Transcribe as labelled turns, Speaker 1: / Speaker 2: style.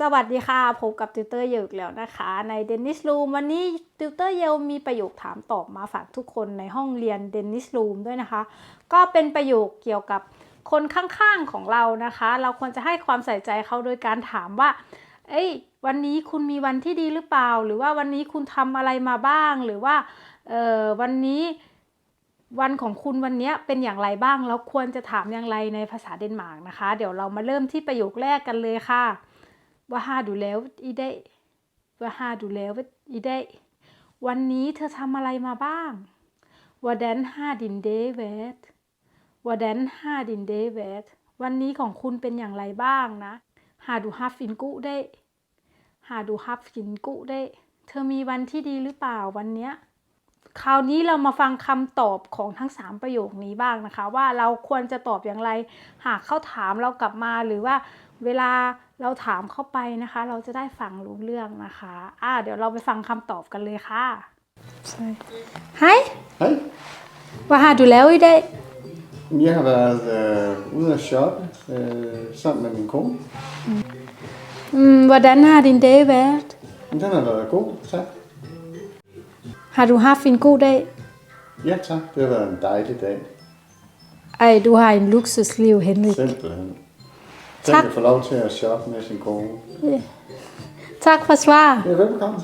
Speaker 1: สวัสดีค่ะ พบกับติวเตอร์เยลอีกแล้วนะคะ ในเดนนิส o ูมวันนี้ติวเตอร์เยลมีประโยคถามตอบมาฝากทุกคนในห้องเรียนเดนนิส o ูมด้วยนะคะ ก็เป็นประโยคเกี่ยวกับคนข้างๆของเรานะคะ เราควรจะให้ความใส่ใจเขาโดยการถามว่า เอ้ย วันนี้คุณมีวันที่ดีหรือเปล่า หรือว่าวันนี้คุณทำอะไรมาบ้าง หรือว่า เออวันนี้วันของคุณวันนี้เป็นอย่างไรบ้าง แล้วควรจะถามอย่างไรในภาษาเดนมาร์กนะคะ เดี๋ยวเรามาเริ่มที่ประโยคแรกกันเลยค่ะ ว่าฮาดูแล้วอีได้ว่าฮาดูแล้วอีได้วันนี้เธอทำอะไรมาบ้างว่าแดนฮาดินเดเวตว่าแดนฮาดินเดเวตวันนี้ของคุณเป็นอย่างไรบ้างนะฮาดูฮับฟินกุได้ฮาดูฮับฟินกุได้ เธอมีวันที่ดีหรือเปล่าวันเนี้ย คราวนี้เรามาฟังคำตอบของทั้ง 3 ประโยคนี้บ้างนะคะ ว่าเราควรจะตอบอย่างไร หากเขาถามเรากลับมาหรือว่าเวลาเราถามเข้าไปนะคะ เราจะได้ฟังรู้เรื่องนะคะอ่าเดี๋ยวเราไปฟังคำตอบกันเลยค่ะใช่ Hej
Speaker 2: Hej.
Speaker 1: hvad har du lavet i dag
Speaker 2: Jeg har været øh, ude at shoppe øh, sammen med min kone.
Speaker 1: mm, hvordan har din dag været
Speaker 2: Men Den har været god, tak.
Speaker 1: Har du haft en god dag
Speaker 2: Ja, tak. Det har været en dejlig dag.
Speaker 1: ej du har en luksusliv Henrik
Speaker 2: Simpelthen.
Speaker 1: Tak.
Speaker 2: Tak. at få lov til at shoppe med sin kone.
Speaker 1: tak for svar
Speaker 2: Ja, velbekomme.